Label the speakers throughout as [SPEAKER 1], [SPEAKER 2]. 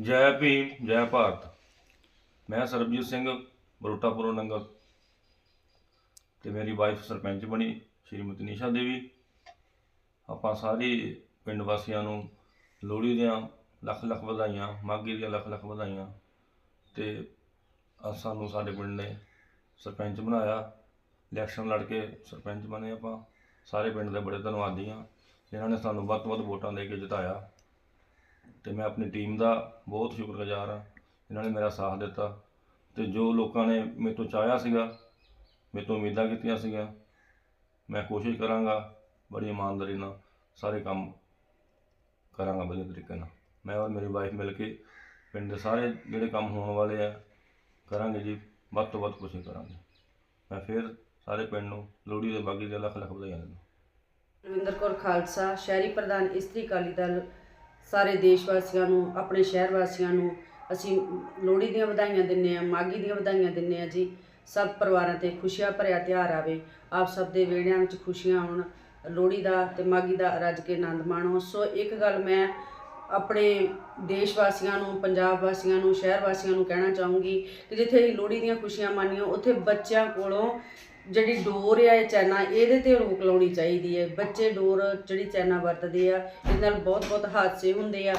[SPEAKER 1] ਜੈ ਭੀਮ, ਜੈ ਭਾਰਤ। ਮੈਂ ਸਰਬਜੀਤ ਸਿੰਘ ਬਰੋਟਾਪੁਰੋਂ ਨੰਗਲ ਤੇ ਮੇਰੀ ਵਾਈਫ ਸਰਪੰਚ ਬਣੀ ਸ਼੍ਰੀਮਤੀ ਨਿਸ਼ਾ ਦੇਵੀ। ਆਪਾਂ ਸਾਰੇ ਪਿੰਡ ਵਾਸੀਆਂ ਨੂੰ ਲੋਹੜੀ ਦੀਆਂ ਲੱਖ ਲੱਖ ਵਧਾਈਆਂ, ਮਾਘੀ ਦੀਆਂ ਲੱਖ ਲੱਖ ਵਧਾਈਆਂ ਤੇ ਸਾਨੂੰ ਸਾਡੇ ਪਿੰਡ ਨੇ ਸਰਪੰਚ ਬਣਾਇਆ। ਇਲੈਕਸ਼ਨ ਲੜ ਕੇ ਸਰਪੰਚ ਬਣੇ ਆਪਾਂ। ਸਾਰੇ ਪਿੰਡ ਦੇ ਬੜੇ ਧੰਨਵਾਦੀ ਹਾਂ। ਜਿਨ੍ਹਾਂ ਨੇ ਸਾਨੂੰ ਵੱਧ ਤੋਂ ਵੱਧ ਵੋਟਾਂ ਦੇ ਕੇ ਜਿਤਾਇਆ। ਤੇ ਮੈਂ ਆਪਣੀ ਟੀਮ ਦਾ ਬਹੁਤ ਸ਼ੁਕਰਗੁਜ਼ਾਰ ਹਾਂ ਇਹਨਾਂ ਨੇ ਮੇਰਾ ਸਾਥ ਦਿੱਤਾ ਤੇ ਜੋ ਲੋਕਾਂ ਨੇ ਮੇਰੇ ਤੋਂ ਚਾਹਿਆ ਸੀਗਾ, ਮੇਰੇ ਤੋਂ ਉਮੀਦਾਂ ਕੀਤੀਆਂ ਸੀਗੀਆਂ, ਮੈਂ ਕੋਸ਼ਿਸ਼ ਕਰਾਂਗਾ ਬੜੀ ਇਮਾਨਦਾਰੀ ਨਾਲ ਸਾਰੇ ਕੰਮ ਕਰਾਂਗਾ ਵਧੀਆ ਤਰੀਕੇ ਨਾਲ। ਮੈਂ ਔਰ ਮੇਰੀ ਵਾਈਫ ਮਿਲ ਕੇ ਪਿੰਡ ਦੇ ਸਾਰੇ ਜਿਹੜੇ ਕੰਮ ਹੋਣ ਵਾਲੇ ਆ, ਕਰਾਂਗੇ ਜੀ, ਵੱਧ ਤੋਂ ਵੱਧ ਕੋਸ਼ਿਸ਼ ਕਰਾਂਗੇ। ਮੈਂ ਫਿਰ ਸਾਰੇ ਪਿੰਡ ਨੂੰ ਲੋਹੜੀ ਦੇ ਬਾਗੀ ਦੇ ਲੱਖ ਲੱਖ ਵਧਾਈਆਂ ਦਿੰਦਾ।
[SPEAKER 2] ਰਵਿੰਦਰ ਕੌਰ ਖਾਲਸਾ, ਸ਼ਹਿਰੀ ਪ੍ਰਧਾਨ ਇਸਤਰੀ ਅਕਾਲੀ ਦਲ ਸਾਰੇ ਦੇਸ਼ ਵਾਸੀਆਂ ਨੂੰ, ਆਪਣੇ ਸ਼ਹਿਰ ਵਾਸੀਆਂ ਨੂੰ ਅਸੀਂ ਲੋਹੜੀ ਦੀਆਂ ਵਧਾਈਆਂ ਦਿੰਨੇ ਆ ਮਾਘੀ ਦੀਆਂ ਵਧਾਈਆਂ ਦਿੰਨੇ ਆ ਜੀ। ਸਭ ਪਰਿਵਾਰਾਂ ਤੇ ਖੁਸ਼ੀਆਂ ਭਰਿਆ ਤਿਉਹਾਰ ਆਵੇ। ਆਪ ਸਭ ਦੇ ਵਿਹੜਿਆਂ ਵਿੱਚ ਖੁਸ਼ੀਆਂ ਆਉਣ ਲੋਹੜੀ ਦਾ ਤੇ ਮਾਘੀ ਦਾ ਰੱਜ ਕੇ ਆਨੰਦ ਮਾਣੋ। ਸੋ ਇੱਕ ਗੱਲ ਮੈਂ ਆਪਣੇ ਦੇਸ਼ ਵਾਸੀਆਂ ਨੂੰ, ਪੰਜਾਬ ਵਾਸੀਆਂ ਨੂੰ, ਸ਼ਹਿਰ ਵਾਸੀਆਂ ਨੂੰ ਕਹਿਣਾ ਚਾਹੂੰਗੀ ਕਿ ਜਿੱਥੇ ਅਸੀਂ ਲੋਹੜੀ ਦੀਆਂ ਖੁਸ਼ੀਆਂ ਮਾਨੀਆਂ ਉੱਥੇ ਬੱਚਿਆਂ ਕੋਲੋਂ ਜਿਹੜੀ ਡੋਰ ਆ ਇਹ ਚੈਨਾ, ਇਹਦੇ ਤੇ ਰੋਕ ਲਾਉਣੀ ਚਾਹੀਦੀ ਹੈ। ਬੱਚੇ ਡੋਰ ਜਿਹੜੀ ਚੈਨਾ ਵਰਤਦੇ ਆ, ਇਹਦੇ ਨਾਲ ਬਹੁਤ ਬਹੁਤ ਹਾਦਸੇ ਹੁੰਦੇ ਆ।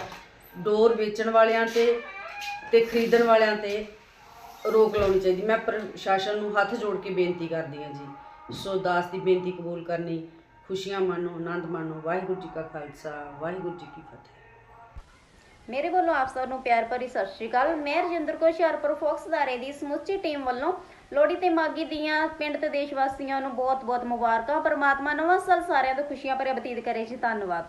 [SPEAKER 2] ਡੋਰ ਵੇਚਣ ਵਾਲਿਆਂ ਤੇ ਤੇ ਖਰੀਦਣ ਵਾਲਿਆਂ ਤੇ ਰੋਕ ਲਾਉਣੀ ਚਾਹੀਦੀ। ਮੈਂ ਪ੍ਰਸ਼ਾਸਨ ਨੂੰ ਹੱਥ ਜੋੜ ਕੇ ਬੇਨਤੀ ਕਰਦੀ ਹਾਂ ਜੀ। ਸੋ ਦਾਸ ਦੀ ਬੇਨਤੀ ਕਬੂਲ ਕਰਨੀ। ਖੁਸ਼ੀਆਂ ਮਾਣੋ, ਆਨੰਦ ਮਾਣੋ। ਵਾਹਿਗੁਰੂ ਜੀ ਕਾ ਖਾਲਸਾ, ਵਾਹਿਗੁਰੂ ਜੀ ਕੀ ਫਤਿਹ।
[SPEAKER 3] ਮੇਰੇ ਵੱਲੋਂ ਆਪ ਸਭ ਨੂੰ ਪਿਆਰ ਭਰੀ ਸਤਿ ਸ਼੍ਰੀ ਅਕਾਲ। ਮੈਂ ਰਜਿੰਦਰ ਕੌਰ, ਹੁਸ਼ਿਆਰਪੁਰ ਫੋਕਸ ਦਾਰੇ ਦੀ ਸਮੁੱਚੀ ਟੀਮ ਵੱਲੋਂ ਲੋਹੜੀ ਤੇ ਮਾਗੀ ਦੀਆਂ ਪਿੰਡ ਤੇ ਦੇਸ਼ ਵਾਸੀਆਂ ਨੂੰ ਬਹੁਤ-ਬਹੁਤ ਮੁਬਾਰਕਾਂ। ਪਰਮਾਤਮਾ ਨਵਾਂ ਸਾਲ ਸਾਰਿਆਂ ਤੋਂ ਖੁਸ਼ੀਆਂ ਭਰੇ ਬਤੀਤ ਕਰੇ ਜੀ। ਧੰਨਵਾਦ।